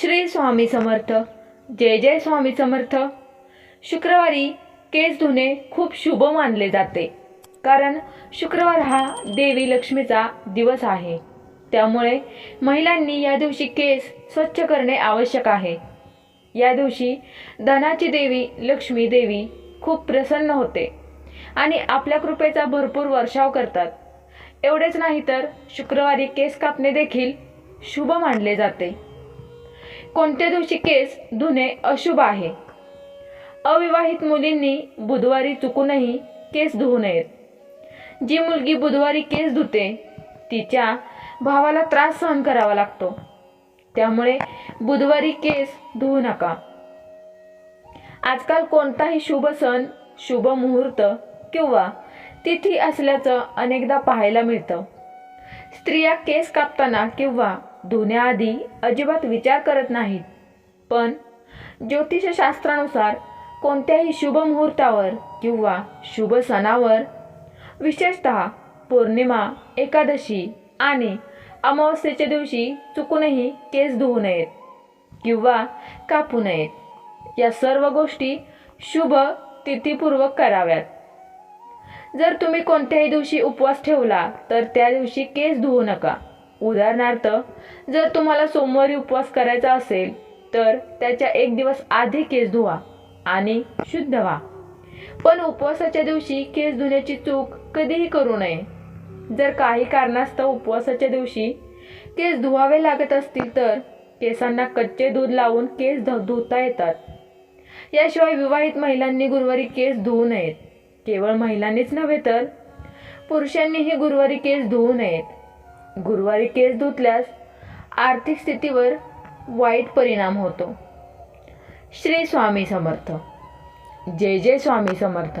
श्री स्वामी समर्थ. जय जय स्वामी समर्थ. शुक्रवारी केस धुणे खूप शुभ मानले जाते. कारण शुक्रवार हा देवी लक्ष्मीचा दिवस आहे. त्यामुळे महिलांनी या दिवशी केस स्वच्छ करणे आवश्यक आहे. या दिवशी धनाची देवी लक्ष्मी देवी खूप प्रसन्न होते आणि आपल्या कृपेचा भरपूर वर्षाव करतात. एवढेच नाही तर शुक्रवारी केस कापणे देखील शुभ मानले जाते. कोणत्या दिवशी केस धुणे अशुभ आहे? अविवाहित मुलींनी बुधवारी चुकूनही केस धुवू नयेत. जी मुलगी बुधवारी केस धुते तिच्या भावाला त्रास सहन करावा लागतो. त्यामुळे बुधवारी केस धुवू नका. आजकाल कोणताही शुभ सण शुभ मुहूर्त किंवा तिथी असल्याचं अनेकदा पाहायला मिळतं. स्त्रिया केस कापताना किंवा धुण्याआधी अजिबात विचार करत नाहीत. पण ज्योतिषशास्त्रानुसार कोणत्याही शुभ मुहूर्तावर किंवा शुभ सणावर विशेषत पौर्णिमा एकादशी आणि अमावस्येच्या दिवशी चुकूनही केस धुवू नयेत किंवा कापू नयेत. या सर्व गोष्टी शुभ तिथीपूर्वक कराव्यात. जर तुम्ही कोणत्याही दिवशी उपवास ठेवला तर त्या दिवशी केस धुवू नका. उदाहरणार्थ जर तुम्हाला सोमवारी उपवास करायचा असेल तर त्याच्या एक दिवस आधी केस धुवा आणि शुद्ध व्हा. पण उपवासाच्या दिवशी केस धुण्याची चूक कधीही करू नये. जर काही कारणास्तव उपवासाच्या दिवशी केस धुवावे लागत असतील तर केसांना कच्चे दूध लावून केस धुता येतात. याशिवाय विवाहित महिलांनी गुरुवारी केस धुवू नयेत. केवळ महिलांनीच नव्हे तर पुरुषांनीही गुरुवारी केस धुवू नयेत. गुरुवारी केस धुतल्यास आर्थिक स्थितीवर वाईट परिणाम होतो. श्री स्वामी समर्थ. जय जय स्वामी समर्थ.